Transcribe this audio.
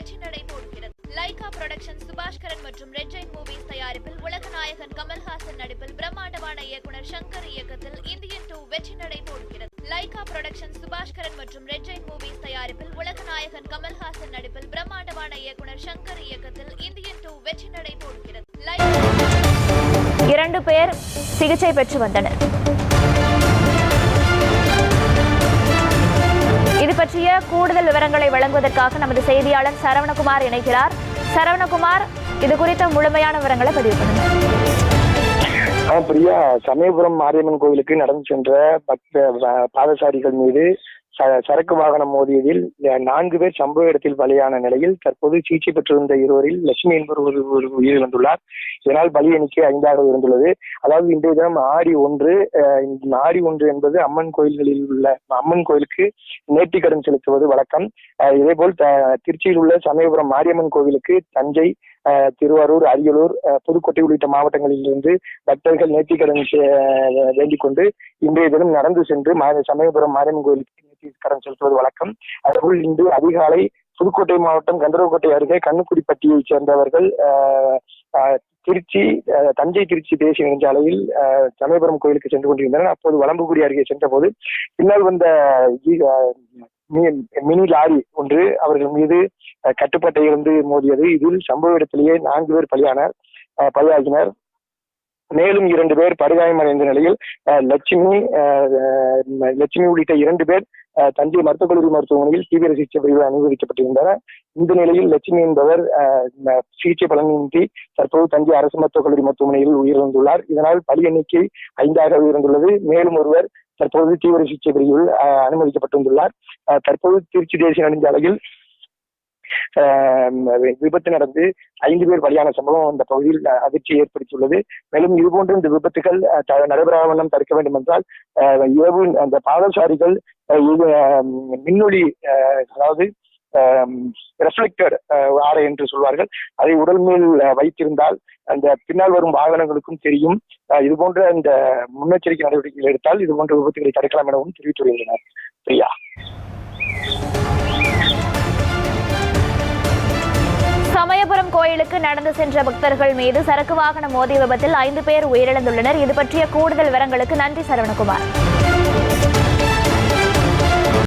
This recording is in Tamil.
வெற்றி நடை போடுகிறது லைகா புரொடக்ஷன் சுபாஷ்கரன் மற்றும் ரெட் ஜெயின் மூவிஸ் தயாரிப்பில் உலக நாயகன் கமல்ஹாசன் நடிப்பில் பிரம்மாண்டமான இயக்குனர் சங்கர் இயக்கத்தில் இந்தியன் டூ வெற்றி நடை போடுகிறது லைகா புரொடக்ஷன் சுபாஷ்கரன் மற்றும் ரெட் ஜெயின் மூவிஸ் தயாரிப்பில் உலக நாயகன் கமல்ஹாசன் நடிப்பில் பிரம்மாண்டமான இயக்குனர் சங்கர் இயக்கத்தில் இந்தியன் டூ வெற்றி நடை போடுகிறது லைகா இரண்டு பேர் சிகிச்சை பெற்று வந்தனர். பற்றிய கூடுதல் விவரங்களை வழங்குவதற்காக நமது செய்தியாளர் சரவணகுமார் இணைகிறார். சரவணகுமார் இது குறித்த முழுமையான விவரங்களை பதிவு பண்ணுங்க. பிரியா சமயபுரம் மாரியம்மன் கோயிலுக்கு நடந்து சென்ற பக்த பாதசாரிகள் மீது சரக்கு வாகனம் மோதியதில் நான்கு பேர் சம்பவ இடத்தில் பலியான நிலையில் தற்போது சிகிச்சை பெற்றிருந்த இருவரில் லட்சுமி என்பவர் ஒரு உயிரிழந்துள்ளார். இதனால் பலி எண்ணிக்கை ஐந்தாக இருந்துள்ளது அதாவது இன்றைய தினம் ஆடி ஒன்று ஆடி ஒன்று என்பது அம்மன் கோயில்களில் உள்ள அம்மன் கோயிலுக்கு நேர்த்திக்கடன் செலுத்துவது வழக்கம். அஹ், இதேபோல் திருச்சியில் உள்ள சமயபுரம் மாரியம்மன் கோவிலுக்கு தஞ்சை திருவாரூர் அரியலூர் அஹ், புதுக்கோட்டை உள்ளிட்ட மாவட்டங்களில் இருந்து பக்தர்கள் நேர்த்திக்கடன் செ- வேண்டிக் கொண்டு இன்றைய தினம் நடந்து சென்று சமயபுரம் மாரியம்மன் கோயிலுக்கு நேர்த்திக்கடன் செலுத்துவது வழக்கம். அதுபோல் இன்று அதிகாலை புதுக்கோட்டை மாவட்டம் கந்தரவக்கோட்டை அருகே கண்ணுக்குடிப்பட்டியைச் சேர்ந்தவர்கள் திருச்சி தஞ்சை திருச்சி தேசிய நெடுஞ்சாலையில் அஹ், சமயபுரம் கோயிலுக்கு சென்று கொண்டிருந்தனர். அப்போது வலம்புகுடி அருகே சென்றபோது பின்னால் வந்த மி- மினி லாரி ஒன்று அவர்கள் மீது அஹ், கட்டுப்பாட்டை இருந்து மோதியது. இதில் சம்பவ இடத்திலேயே நான்கு பேர் பலியானர் அஹ், பலியாகினர். மேலும் இரண்டு பேர் படுகாயமடைந்த நிலையில் லட்சுமி அஹ், லட்சுமி உள்ளிட்ட இரண்டு பேர் அஹ், தஞ்சை மருத்துவக் கல்லூரி மருத்துவமனையில் தீவிர சிகிச்சை பிரிவு அனுமதிக்கப்பட்டிருந்தனர் இந்த நிலையில் லட்சுமி என்பவர் சிகிச்சை பலனின்றி தற்போது தஞ்சை அரசு மருத்துவக் கல்லூரி மருத்துவமனையில் உயிரிழந்துள்ளார். இதனால் பலி எண்ணிக்கை ஐந்தாக உயர்ந்துள்ளது. மேலும் ஒருவர் தற்போது தீவிர சிகிச்சை பிரிவில் அனுமதிக்கப்பட்டிருந்துள்ளார் அனுமதிக்கப்பட்டுள்ளார் தற்போது திருச்சி தேசிய நெடுஞ்சாலையில் விபத்து நடந்து ஐந்து பேர் பலியான சம்பவம் அந்த பகுதியில் அதிர்ச்சியை அதிர்ச்சி ஏற்படுத்தியுள்ளது. மேலும் இதுபோன்ற இந்த விபத்துகள் அஹ், வண்ணம் தடுக்க வேண்டும் என்றால் அஹ், இரவு அந்த பாதசாரிகள் அஹ், மின்னொளி அதாவது ரெஃப்ளெக்டட் ஆடை என்று சொல்வார்கள் அதை உடல் மேல் வைத்திருந்தால் அந்த பின்னால் வரும் வாகனங்களுக்கும் தெரியும். அஹ், இது போன்ற இந்த முன்னெச்சரிக்கை நடவடிக்கைகள் எடுத்தால் இது போன்ற விபத்துகளை தடுக்கலாம் எனவும் தெரிவித்து வருகின்றனர் பிரியா. கோயிலுக்கு நடந்து சென்ற பக்தர்கள் மீது சரக்கு வாகன மோதிய விபத்தில் ஐந்து பேர் உயிரிழந்துள்ளனர். இது பற்றிய கூடுதல் விவரங்களுக்கு நன்றி சரவணகுமார்.